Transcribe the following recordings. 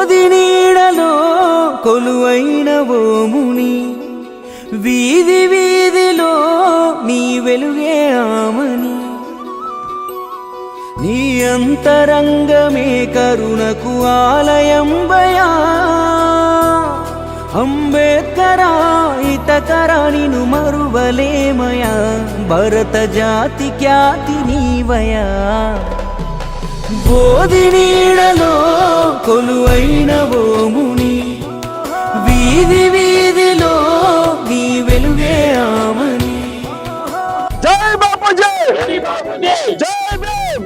బోధి నీడలో కొలువైన ఓముని వీధి వీధిలో నీ వెలుగే ఆమని. నీ అంతరంగమే కరుణకు ఆలయం భయా అంబేద్కరా ఇతకరా నిను మరువలేమయా భరత జాతి ఖ్యాతి నీవయా. బోధి నీడలో కొలువైన ఓముని వీధి వీధిలో నీ వెలుగే ఆమని. జై బాపు జై జై భీమ్!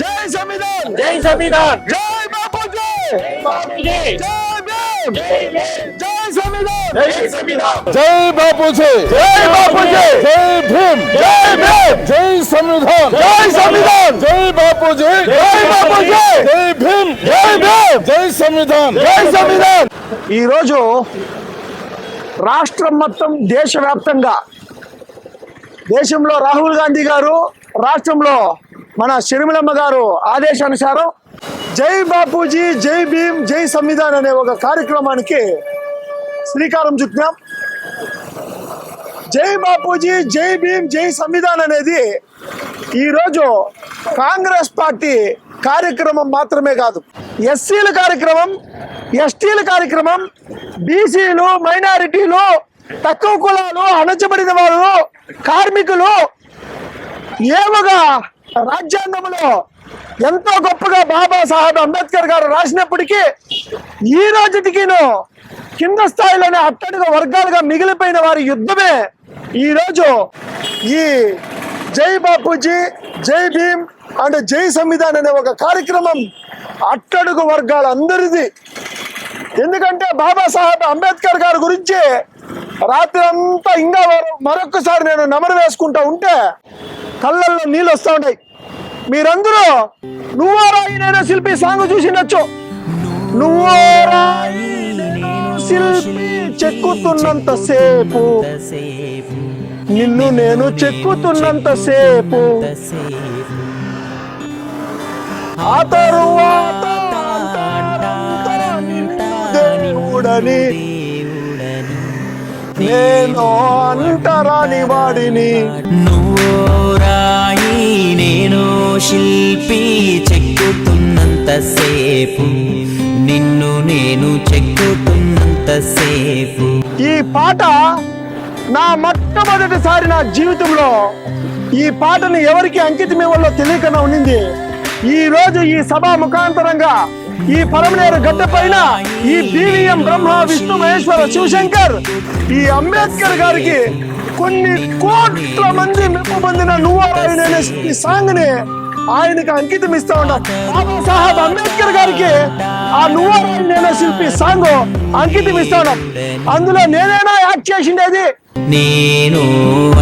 జై సంవిధాన్! జై సంవిధాన్! జై బాపు జై జై జై భీమ్! జై సంవిధాన్ జై సంవిధాన్ జై బాపు జై భీమ్. జై భీమ్. జై సంవిధాన్. జై సంవిధాన్. జై బాపు జై జై బాపు జై జై భీమ్. జై భీమ్. జై సంవిధాన్. జై సంవిధాన్. ఈ రోజు రాష్ట్రం మొత్తం దేశవ్యాప్తంగా దేశంలో రాహుల్ గాంధీ గారు రాష్ట్రంలో మన షర్మిలమ్మ గారు ఆదేశానుసారం జై బాపూజీ జై భీమ్ జై సంవిధాన్ అనే ఒక కార్యక్రమానికి శ్రీకారం చుట్టాం జై బాపూజీ జై భీమ్ జై సంవిధాన్ అనేది ఈరోజు కాంగ్రెస్ పార్టీ కార్యక్రమం మాత్రమే కాదు. ఎస్సీల కార్యక్రమం ఎస్టీల కార్యక్రమం బీసీలు మైనారిటీలు తక్కువ కులాలు అణచబడిన వాళ్ళు కార్మికులు ఏమగా రాజ్యాంగంలో ఎంతో గొప్పగా బాబాసాహెబ్ అంబేద్కర్ గారు రాసినప్పటికీ ఈ రోజుటికిను కింద స్థాయిలోనే అట్టడుగు వర్గాలుగా మిగిలిపోయిన వారి యుద్ధమే ఈరోజు ఈ జై బాపూజీ జై భీమ్ అండ్ జై సంవిధాన్ అనే ఒక కార్యక్రమం అట్టడుగు వర్గాలందరిది. ఎందుకంటే బాబాసాహెబ్ అంబేద్కర్ గారి గురించి రాత్రి అంతా ఇంకా మరొకసారి నేను నమరు వేసుకుంటా ఉంటే కళ్ళల్లో నీళ్ళు వస్తూ ఉంటాయి మీరందరూ నువ్వో రాయి నేను శిల్పి సాంగ్ చూసినచ్చు నువ్వో రాయి. శిల్పి చెక్కుతున్నంత సేపు నిన్ను నేను చెక్కుతున్నంత సేపు ఆ తరువాత దేవుడని నేను అంటరాని వాడిని నువ్వు రాయి నేను శిల్పి చెక్కుతున్నంత సేపు నిన్ను నేను చెక్కుతున్నంత ఎంతసేపు ఈ పాట నా మొట్టమొదటిసారి నా జీవితంలో ఈ పాటను ఎవరికి అంకితం ఇవ్వాలో తెలియకుండా ఉండింది ఈ రోజు ఈ సభ ముఖాంతరంగా ఈ పరమనేరు గడ్డ పైన ఈ బీవీఎం బ్రహ్మ విష్ణు మహేశ్వర శివశంకర్ ఈ అంబేద్కర్ గారికి కొన్ని కోట్ల మంది మెప్పు పొందిన నువ్వు ఈ సాంగ్ని ఆయనకి అంకితం ఇస్తా ఉన్నాం. బాబాసాహెబ్ అంబేద్కర్ గారికి ఆ నువ్వు నేనే శిల్పి సాంగ్ అంకితం ఇస్తా ఉన్నాం. అందులో నేనేనా యాక్ట్ చేసిండేది? నేను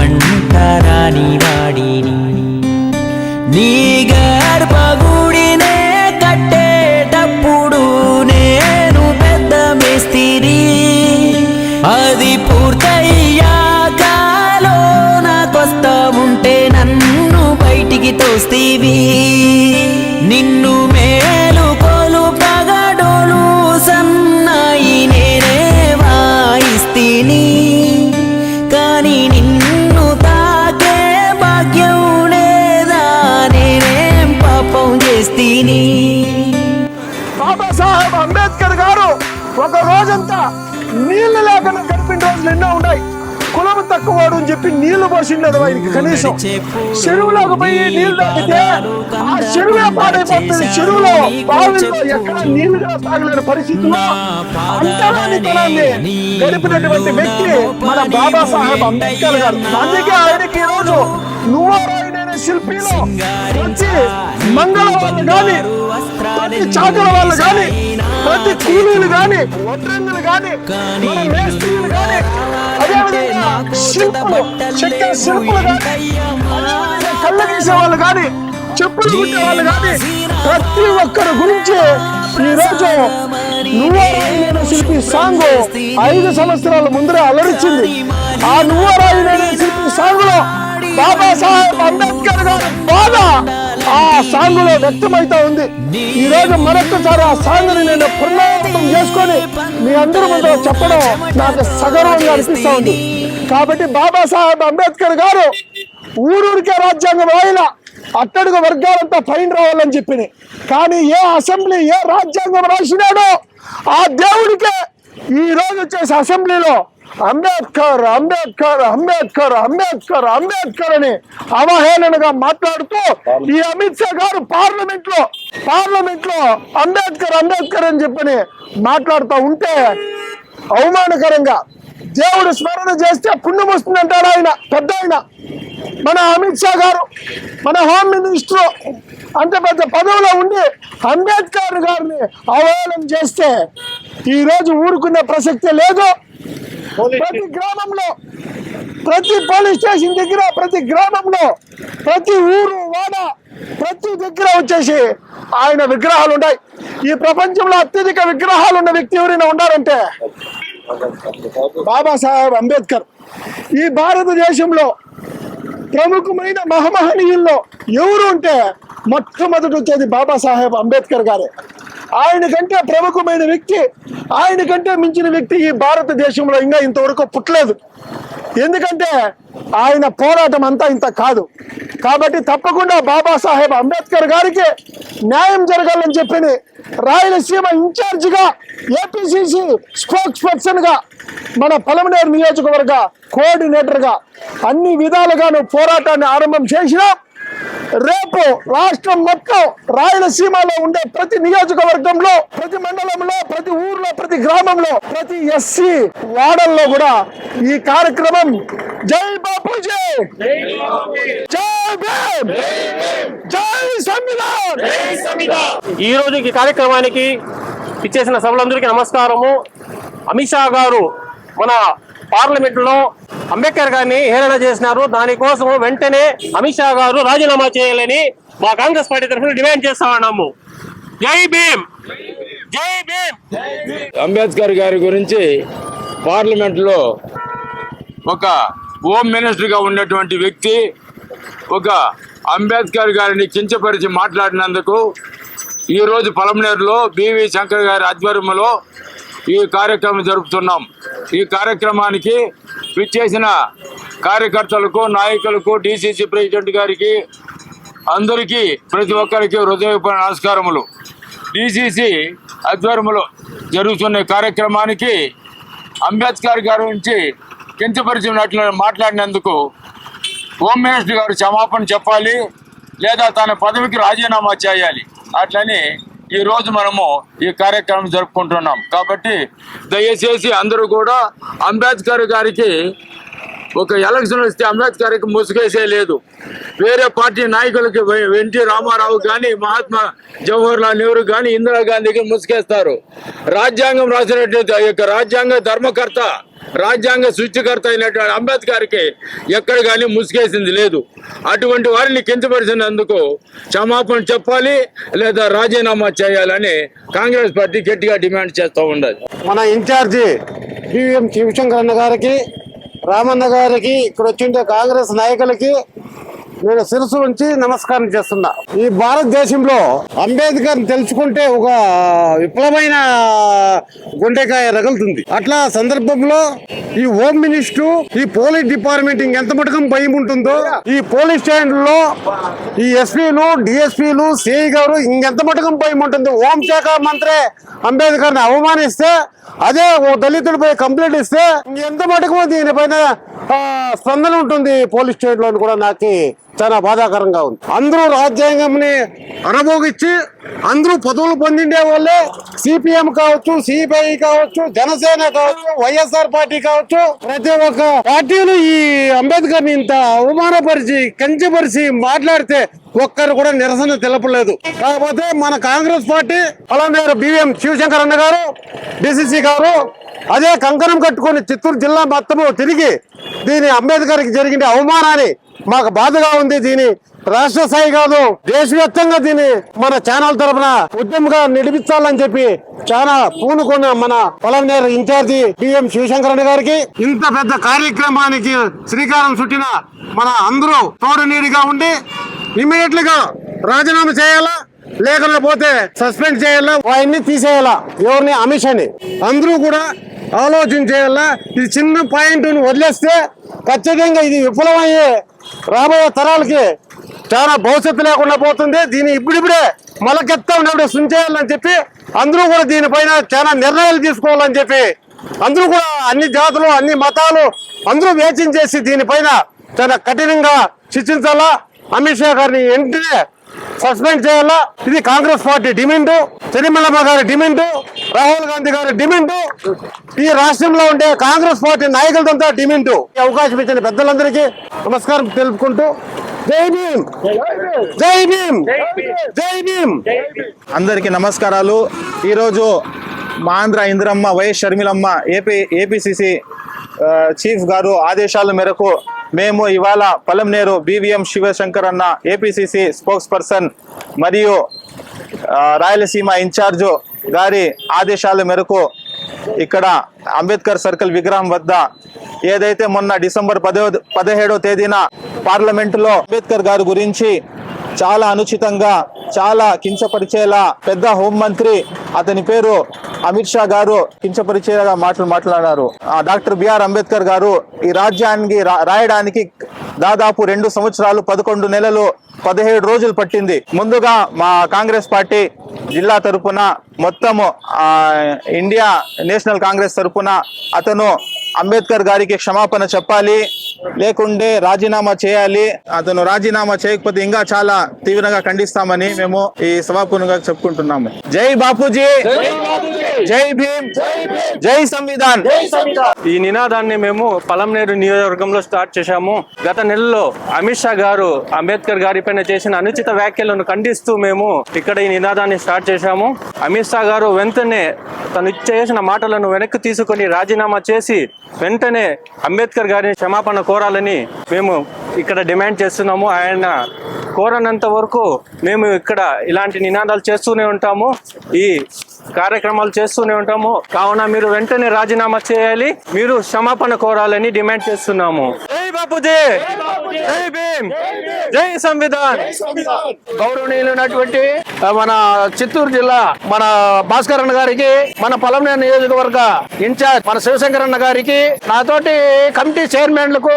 అంటరాని వాడిని. నీ గర్భగుడినే Stevie. అని చెప్పి నీళ్ళు పోసిండదు ఆయనకి కనీసం? చెరువులోకి పోయి నీళ్ళు తాగితే ఆ చెరువే పాడైపోతుంది. చెరువులో బావిలో ఎక్కడ నీళ్ళు తాగలేని పరిస్థితిలో అంతరానితనాన్ని గడిపినటువంటి వ్యక్తి మన బాబాసాహెబ్ అంబేద్కర్ గారు. అందుకే ఆయనకి ఈ రోజు నువ్వు శిల్పిలో వచ్చి మంగళ వాళ్ళు కానీ ప్రతి చాకల వాళ్ళు కానీ ప్రతి కూలీలు కానీ వడ్రంగులు కానీ మేస్త్రీలు కానీ అదేవిధంగా శిల్పులు చెక్క శిల్పులు కానీ కళ్ళ గీసే వాళ్ళు కానీ చెప్పులు కుట్టే వాళ్ళు కానీ ప్రతి ఒక్కరి గురించి ఈ రోజు నువ్వో రాయి నేను శిల్పి సాంగ్ ఐదు సంవత్సరాల ముందరే అలరించింది. ఆ నువ్వో రాయి నేను శిల్పి సాంగ్లో బాబాసాహెబ్ అంబేద్కర్ గారి బాధ ఆ సాంగ్లో వ్యక్తమైతా ఉంది. ఈ రోజు మరొకసారి ఆ సాంగ్ని నేను పునరావృతం చేసుకొని మీ అందరి ముందు చెప్పడం నాకు సగర్వంగా అనిపిస్తా ఉంది. కాబట్టి బాబాసాహెబ్ అంబేద్కర్ గారు ఊరూరికే రాజ్యాంగం ఆయన అట్టడుగు వర్గాలంతా పైన రావాలని చెప్పింది కానీ ఏ అసెంబ్లీ ఏ రాజ్యాంగం రాసినాడో ఆ దేవుడికే ఈ రోజు వచ్చేసి అసెంబ్లీలో అంబేద్కర్ అంబేద్కర్ అంబేద్కర్ అంబేద్కర్ అంబేద్కర్ అని అవహేళనగా మాట్లాడుతూ ఈ అమిత్ షా గారు పార్లమెంట్లో పార్లమెంట్లో అంబేద్కర్ అంబేద్కర్ అని చెప్పని మాట్లాడుతూ ఉంటే అవమానకరంగా దేవుడు స్మరణ చేస్తే పుణ్యం వస్తుంది అంటాడు ఆయన పెద్ద ఆయన. మన అమిత్ షా గారు మన హోమ్ మినిస్టర్ అంత పెద్ద పదవిలో ఉండి అంబేద్కర్ గారిని అవహేళన చేస్తే ఈరోజు ఊరుకునే ప్రసక్తి లేదు. ప్రతి గ్రామంలో ప్రతి పోలీస్ స్టేషన్ దగ్గర ప్రతి గ్రామంలో ప్రతి ఊరు వాడ ప్రతి దగ్గర వచ్చేసి ఆయన విగ్రహాలు ఉన్నాయి. ఈ ప్రపంచంలో అత్యధిక విగ్రహాలు ఉన్న వ్యక్తి ఎవరైనా ఉన్నారంటే బాబాసాహెబ్ అంబేద్కర్. ఈ భారతదేశంలో ప్రముఖమైన మహమహనీయుల్లో ఎవరు ఉంటే మొట్టమొదటి వచ్చేది బాబాసాహెబ్ అంబేద్కర్ గారే. ఆయన కంటే ప్రముఖమైన వ్యక్తి ఆయన కంటే మించిన వ్యక్తి ఈ భారతదేశంలో ఇంకా ఇంతవరకు పుట్టలేదు. ఎందుకంటే ఆయన పోరాటం అంతా ఇంత కాదు. కాబట్టి తప్పకుండా బాబాసాహెబ్ అంబేద్కర్ గారికి న్యాయం జరగాలని చెప్పి రాయలసీమ ఇన్ఛార్జిగా ఏపీసీసీ స్పోక్స్ పర్సన్గా మన పలమనేరు నియోజకవర్గ కోఆర్డినేటర్గా అన్ని విధాలుగాను పోరాటాన్ని ఆరంభం చేసినా రేపు రాష్ట్రం మొత్తం రాయలసీమలో ఉండే ప్రతి నియోజకవర్గంలో ప్రతి మండలంలో ప్రతి ఊర్లో ప్రతి గ్రామంలో ప్రతి ఎస్సీ వాడల్లో కూడా ఈ కార్యక్రమం జై బాపూజీ! జై భీమ్! జై సంవిధాన్! ఈ రోజు ఈ కార్యక్రమానికి ఇచ్చేసిన సభలందరికీ నమస్కారము. అమిత్ షా గారు మన పార్లమెంట్లో అంబేద్కర్ గారిని హేళన చేసినారు. దానికోసం వెంటనే అమిత్ షా గారు రాజీనామా చేయాలని మా కాంగ్రెస్ పార్టీ తరఫున డిమాండ్ చేస్తా ఉన్నాము. జై భీమ్! జై భీమ్! అంబేద్కర్ గారి గురించి పార్లమెంట్లో ఒక హోమ్ మినిస్టర్గా ఉన్నటువంటి వ్యక్తి ఒక అంబేద్కర్ గారిని కించపరిచి మాట్లాడినందుకు ఈరోజు పలమనేరులో బివి శంకర్ గారి ఆధ్వర్యంలో ఈ కార్యక్రమం జరుపుతున్నాం. ఈ కార్యక్రమానికి విచ్చేసిన కార్యకర్తలకు నాయకులకు డిసిసి ప్రెసిడెంట్ గారికి అందరికీ ప్రతి ఒక్కరికి హృదయపూర్వ నమస్కారములు. డిసిసి ఆధ్వర్యంలో జరుగుతున్న కార్యక్రమానికి అంబేద్కర్ గారి నుంచి కించపరిచినట్లు మాట్లాడినందుకు హోమ్ మినిస్టర్ గారు క్షమాపణ చెప్పాలి లేదా తన పదవికి రాజీనామా చేయాలి. అట్లని ఈ రోజు మనము ఈ కార్యక్రమం జరుపుకుంటున్నాం. కాబట్టి దయచేసి అందరూ కూడా అంబేద్కర్ గారికి ఒక ఎలక్షన్ వస్తే అంబేద్కర్కి ముసుగేసే లేదు. వేరే పార్టీ నాయకులకి ఎన్టీ రామారావు కానీ మహాత్మా జవహర్ లాల్ నెహ్రూ కానీ ఇందిరాగాంధీకి ముసుగేస్తారు. రాజ్యాంగం రాసినటువంటి ఆ యొక్క రాజ్యాంగ ధర్మకర్త రాజ్యాంగ సృష్టికర్త అయినటువంటి అంబేద్కర్కి ఎక్కడ కానీ ముసుగేసింది లేదు. అటువంటి వారిని కించపరిచినందుకు క్షమాపణ చెప్పాలి లేదా రాజీనామా చేయాలని కాంగ్రెస్ పార్టీ గట్టిగా డిమాండ్ చేస్తూ ఉండదు మన ఇన్ఛార్జి బివిఎం శివశంకర్ అన్న గారికి రామన్న గారికి ఇక్కడ వచ్చిండే కాంగ్రెస్ నాయకులకి నేను శిరస్సు నుంచి నమస్కారం చేస్తున్నా. ఈ భారతదేశంలో అంబేద్కర్ తెలుసుకుంటే ఒక విఫలమైన గుండెకాయ రగులుతుంది. అట్లా సందర్భంలో ఈ హోమ్ మినిస్టర్ ఈ పోలీస్ డిపార్ట్మెంట్ ఇంకెంత మటుకం భయం ఉంటుందో ఈ పోలీస్ స్టేషన్లో ఈ ఎస్పీలు డిఎస్పీలు సిఐ గారు ఇంకెంత మటుకం భయం ఉంటుంది హోంశాఖ మంత్రి అంబేద్కర్ని అవమానిస్తే అదే ఓ దళితుడిపై కంప్లైంట్ ఇస్తే ఎంత మటుకు దీనిపైన స్పందన ఉంటుంది పోలీస్ స్టేషన్లో కూడా నాకు చాలా బాధాకరంగా ఉంది. అందరూ రాజ్యాంగంని అనుభోగించి అందరూ పదవులు పొందిండే వాళ్ళే. సిపిఎం కావచ్చు సిపిఐ కావచ్చు జనసేన కావచ్చు వైఎస్ఆర్ పార్టీ కావచ్చు. ప్రతి ఒక్క పార్టీలు ఈ అంబేద్కర్ని ఇంత అవమానపరిచి కంచెపరిచి మాట్లాడితే ఒక్కరు కూడా నిరసన తెలపలేదు. కాకపోతే మన కాంగ్రెస్ పార్టీ అలానే బివిఎం శివశంకర్ అన్న గారు డిసిసి గారు అదే కంకణం కట్టుకొని చిత్తూరు జిల్లా మొత్తము తిరిగి దీని అంబేద్కర్కి జరిగిన అవమానాన్ని మాకు బాధగా ఉంది. దీని రాష్ట్ర స్థాయి కాదు దేశవ్యాప్తంగా దీన్ని మన ఛానల్ తరపున ఉద్యమంగా నిలిపించాలని చెప్పి చాలా పూనుకున్న మన పొలంనేరు ఇన్ఛార్జి బిఎం శివశంకరణ గారికి ఇంత పెద్ద కార్యక్రమానికి శ్రీకారం చుట్టిన మన అందరూ తోడు నీడిగా ఉండి ఇమీడియట్గా రాజీనామా చేయాలా లేకపోతే సస్పెండ్ చేయాలా వాయిని తీసేయాలా ఎవరిని అమిత్ అని అందరూ కూడా ఆలోచన చేయాలా ఇది చిన్న పాయింట్ వదిలేస్తే ఖచ్చితంగా ఇది విఫలమయ్యే రాబోయే తరాలకి చాలా భవిష్యత్తు లేకుండా పోతుంది. దీన్ని ఇప్పుడిప్పుడే మొలకెత్తా ఉన్నప్పుడు సుంచేయాలని చెప్పి అందరూ కూడా దీనిపైన చాలా నిర్ణయాలు తీసుకోవాలని చెప్పి అందరూ కూడా అన్ని జాతులు అన్ని మతాలు అందరూ వేచం చేసి దీనిపైన చాలా కఠినంగా శిక్షించాలా అమిత్ షా గారిని వెంటనే సస్పెండ్ చేయాలా? ఇది కాంగ్రెస్ పార్టీ డిమాండ్ తిరుమలమ్మ గారి డిమాండ్ రాహుల్ గాంధీ గారి డిమాండ్ ఈ రాష్ట్రంలో ఉండే కాంగ్రెస్ పార్టీ నాయకులదంతా డిమాండ్. ఈ అవకాశం ఇచ్చిన పెద్దలందరికీ నమస్కారం తెలుపుకుంటూ జై భీమ్! జై అందరికీ నమస్కారాలు. ఈరోజు మా Andhra Indiramma YS Sharmilamma AP APCC chief గారు ఆదేశాల మేరకు మేము ఇవాళ పలంనేరు బీవీఎం శివశంకర్ అన్న ఏపీసీసీ స్పోక్స్ పర్సన్ మరియు రాయలసీమ ఇన్ఛార్జు గారి ఆదేశాల మేరకు ఇక్కడ అంబేద్కర్ సర్కిల్ విగ్రహం వద్ద ఏదైతే మొన్న డిసెంబర్ పదో పదిహేడో తేదీన పార్లమెంటులో అంబేద్కర్ గారి గురించి చాలా అనుచితంగా చాలా కించపరిచేలా పెద్ద హోంమంత్రి అతని పేరు అమిత్ షా గారు కించపరిచేలా మాటలు మాట్లాడారు. డాక్టర్ బిఆర్ అంబేద్కర్ గారు ఈ రాజ్యానికి రా- రాయడానికి దాదాపు రెండు సంవత్సరాలు పదకొండు నెలలు పదిహేడు రోజులు పట్టింది. ముందుగా మా కాంగ్రెస్ పార్టీ జిల్లా తరపున మొత్తము ఇండియా నేషనల్ కాంగ్రెస్ తరపున అతను అంబేద్కర్ గారికి క్షమాపణ చెప్పాలి. లేకుంటే రాజీనామా చేయాలి. అతను రాజీనామా చేయకపోతే ఇంకా చాలా తీవ్రంగా ఖండిస్తామని మేము ఈ సభాపూర్ణంగా చెప్పుకుంటున్నాము. జై బాపూజీ! జై భీమ్ జై సంవిధాన్. ఈ నినాదాన్ని మేము పలంనేరు నియోజకవర్గంలో స్టార్ట్ చేశాము. గత నెలలో అమిత్ షా గారు అంబేద్కర్ గారి పైన చేసిన అనుచిత వ్యాఖ్యలను ఖండిస్తూ మేము ఇక్కడ ఈ నినాదాన్ని స్టార్ట్ చేశాము. అమిత్ షా గారు వెంటనే తను చేసిన మాటలను వెనక్కి తీసుకొని రాజీనామా చేసి వెంటనే అంబేద్కర్ గారిని క్షమాపణ కోరాలని మేము ఇక్కడ డిమాండ్ చేస్తున్నాము. ఆయన కోరనంత వరకు మేము ఇక్కడ ఇలాంటి నినాదాలు చేస్తూనే ఉంటాము. ఈ కార్యక్రమాలు చేస్తూనే ఉంటాము. కావున మీరు వెంటనే రాజీనామా చేయాలి. మీరు క్షమాపణ కోరాలని డిమాండ్ చేస్తున్నాము. జై బాపూజీ! జై భీమ్! జై సంవిధాన్! గౌరవనీయులైనటువంటి మన చిత్తూరు జిల్లా మన భాస్కర్ అన్న గారికి మన పొలంనేరు నియోజకవర్గ ఇన్ఛార్జ్ మన శివశంకర్ అన్న గారికి నాతోటి కమిటీ చైర్మన్లకు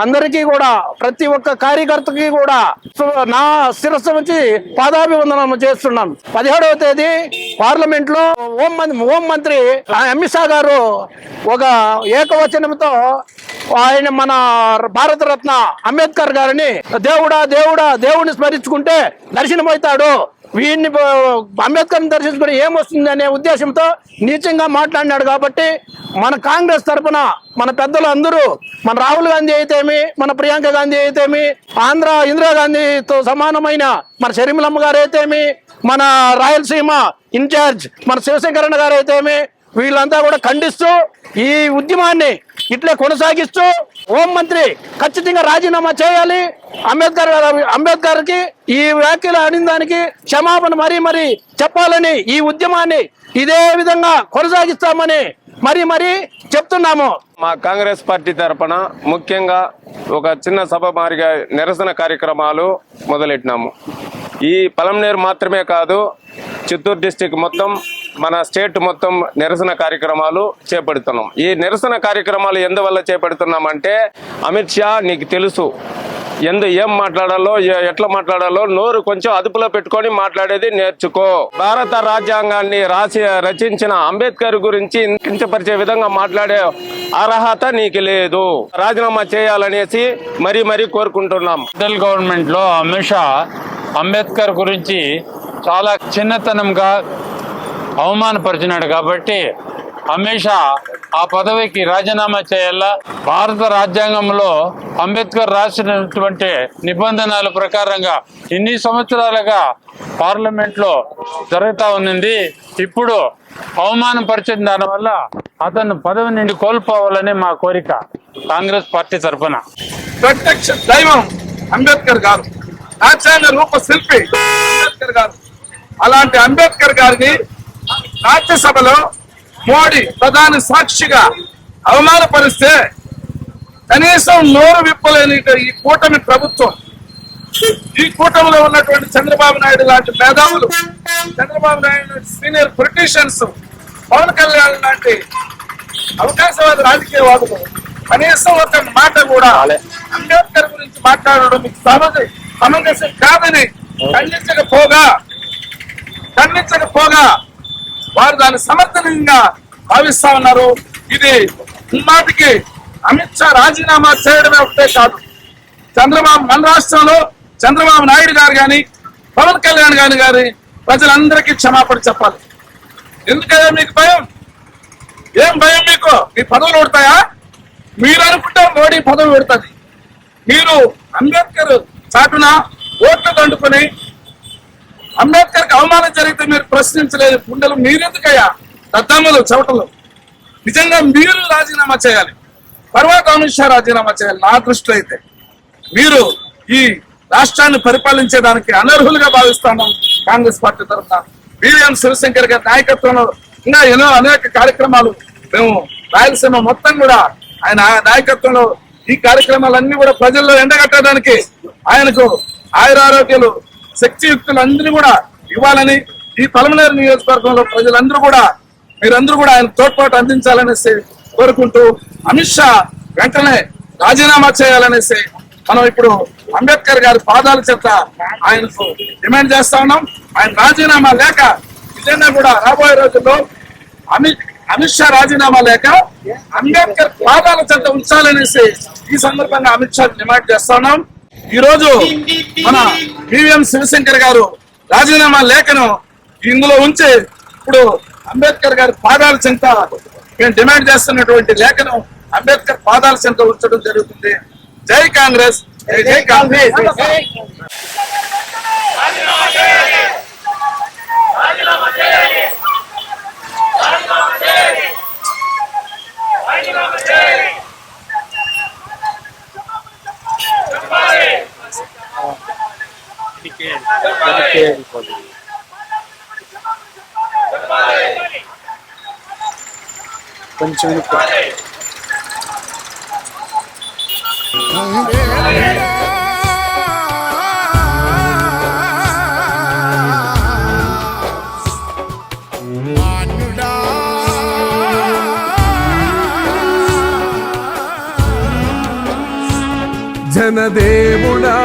అందరికీ కూడా ప్రతి ఒక్క కార్యకర్తకి కూడా నా శిరస్సు నుంచి పాదాభివందనం చేస్తున్నాను. పదిహేడవ తేదీ పార్లమెంట్లో హోం హోం మంత్రి అమిత్ షా గారు ఒక ఏకవచనంతో ఆయన మన భారతరత్న అంబేద్కర్ గారిని దేవుడా దేవుడా దేవుడిని స్మరించుకుంటే దర్శనమవుతాడు వీడిని అంబేద్కర్ని దర్శించుకుని ఏమొస్తుంది అనే ఉద్దేశంతో నీచంగా మాట్లాడినాడు కాబట్టి మన కాంగ్రెస్ తరపున మన పెద్దలు అందరూ మన రాహుల్ గాంధీ అయితేమి మన ప్రియాంక గాంధీ అయితేమి ఆంధ్ర ఇందిరాగాంధీతో సమానమైన మన షర్మిలమ్మ గారు అయితేమి మన రాయలసీమ ఇన్ఛార్జ్ మన శివశంకరణ గారు అయితేమి వీళ్ళంతా కూడా ఖండిస్తూ ఈ ఉద్యమాన్ని ఇట్లే కొనసాగిస్తూ హోం మంత్రి ఖచ్చితంగా రాజీనామా చేయాలి. అంబేద్కర్ గారు అంబేద్కర్కి ఈ వ్యాఖ్యలు అనిన దానికి క్షమాపణ మరీ మరీ చెప్పాలని ఈ ఉద్యమాన్ని ఇదే విధంగా కొనసాగిస్తామని మరి మరి చెప్తున్నాము. మా కాంగ్రెస్ పార్టీ తరపున ముఖ్యంగా ఒక చిన్న సభ మారిగా నిరసన కార్యక్రమాలు మొదలెట్టినాము. ఈ పలంనేరు మాత్రమే కాదు చిత్తూరు డిస్టిక్ మొత్తం మన స్టేట్ మొత్తం నిరసన కార్యక్రమాలు చేపడుతున్నాం. ఈ నిరసన కార్యక్రమాలు ఎందువల్ల చేపడుతున్నామంటే అమిత్ షా నీకు తెలుసు ఎందు ఏం మాట్లాడాలో ఎ- ఎట్లా మాట్లాడాలో నోరు కొంచెం అదుపులో పెట్టుకొని మాట్లాడేది నేర్చుకో. భారత రాజ్యాంగాన్ని రాసి రచించిన అంబేద్కర్ గురించి కించపరిచే విధంగా మాట్లాడే అర్హత నీకు లేదు. రాజీనామా చేయాలనేసి మరీ మరీ కోరుకుంటున్నాం. సెంట్రల్ గవర్నమెంట్లో అమిత్ షా అంబేద్కర్ గురించి చాలా చిన్నతనంగా అవమానపరిచినాడు కాబట్టి అమిత్ ఆ పదవికి రాజీనామా చేయాలా? భారత రాజ్యాంగంలో అంబేద్కర్ రాసినటువంటి నిబంధనల ప్రకారంగా ఇన్ని సంవత్సరాలుగా పార్లమెంట్లో జరుగుతూ ఉన్నింది. ఉన్నది ఇప్పుడు అవమానపరిచిన దానివల్ల అతను పదవి నుండి కోల్పోవాలని మా కోరిక కాంగ్రెస్ పార్టీ తరఫున ప్రత్యక్ష దైవం అంబేద్కర్ గారు రాజ్యాంగ రూప శిల్పి అంబేద్కర్ గారు. అలాంటి అంబేద్కర్ గారిని రాజ్యసభలో మోడీ ప్రధాని సాక్షిగా అవమానపరిస్తే కనీసం నోరు విప్పలేని ఈ కూటమి ప్రభుత్వం ఈ కూటమిలో ఉన్నటువంటి చంద్రబాబు నాయుడు లాంటి మేధావులు చంద్రబాబు నాయుడు సీనియర్ పొలిటీషియన్స్ పవన్ కళ్యాణ్ లాంటి అవకాశవాద రాజకీయవాదులు కనీసం ఒక మాట కూడా అంబేద్కర్ గురించి మాట్లాడడం మీకు సమంజ సమంజసం కాదని ఖండించకపోగా ఖండించకపోగా వారు దాన్ని సమర్థనీయంగా భావిస్తా ఉన్నారు. ఇది నాటికి అమిత్ షా రాజీనామా చేయడమే ఒకటే కాదు. చంద్రబాబు మన రాష్ట్రంలో చంద్రబాబు నాయుడు గారు గాని పవన్ కళ్యాణ్ గారు గారి ప్రజలందరికీ క్షమాపణ చెప్పాలి. ఎందుకయ్యా మీకు భయం? ఏం భయం మీకు? మీ పదవులు ఉడతాయా మీరు అనుకుంటే మోడీ పదవి పెడుతుంది మీరు అంబేద్కర్ చాటున ఓట్లు దండుకొని అంబేద్కర్కి అవమానం జరిగితే మీరు ప్రశ్నించలేదు. గుండెలు మీరెందుకయ్యా? దద్దమ్మలు చవటలు. నిజంగా మీరు రాజీనామా చేయాలి. తర్వాత అమిత్ షా రాజీనామా చేయాలి. నా దృష్టిలో అయితే మీరు ఈ రాష్ట్రాన్ని పరిపాలించేదానికి అనర్హులుగా భావిస్తాను కాంగ్రెస్ పార్టీ తరఫున. బివిఎం శివశంకర్ గారి నాయకత్వంలో ఇంకా ఎన్నో అనేక కార్యక్రమాలు మేము రాయలసీమ మొత్తం కూడా ఆయన నాయకత్వంలో ఈ కార్యక్రమాలన్నీ కూడా ప్రజల్లో ఎండగట్టడానికి ఆయనకు ఆయురారోగ్యాలు శక్తియుక్తులందరూ కూడా ఇవ్వాలని ఈ పలమనేరు నియోజకవర్గంలో ప్రజలందరూ కూడా మీరందరూ కూడా ఆయన తోడ్పాటు అందించాలనేసి కోరుకుంటూ అమిత్ షా వెంటనే రాజీనామా చేయాలనేసి మనం ఇప్పుడు అంబేద్కర్ గారి పాదాల చేత ఆయనకు డిమాండ్ చేస్తా ఉన్నాం. ఆయన రాజీనామా లేక నిజంగా కూడా రాబోయే రోజుల్లో అమిత్ అమిత్ షా రాజీనామా లేక అంబేద్కర్ పాదాల చెంత ఉంచాలనేసి ఈ సందర్భంగా అమిత్ షా డిమాండ్ చేస్తా ఈరోజు ఈ రోజు మన బివిఎం శివశంకర్ గారు రాజీనామా లేఖను ఇందులో ఉంచి ఇప్పుడు అంబేద్కర్ గారి పాదాల చెంత మేము డిమాండ్ చేస్తున్నటువంటి లేఖను అంబేద్కర్ పాదాల చెంత ఉంచడం జరుగుతుంది. జై కాంగ్రెస్. జై జై కాంగ్రెస్ జనదేవుడా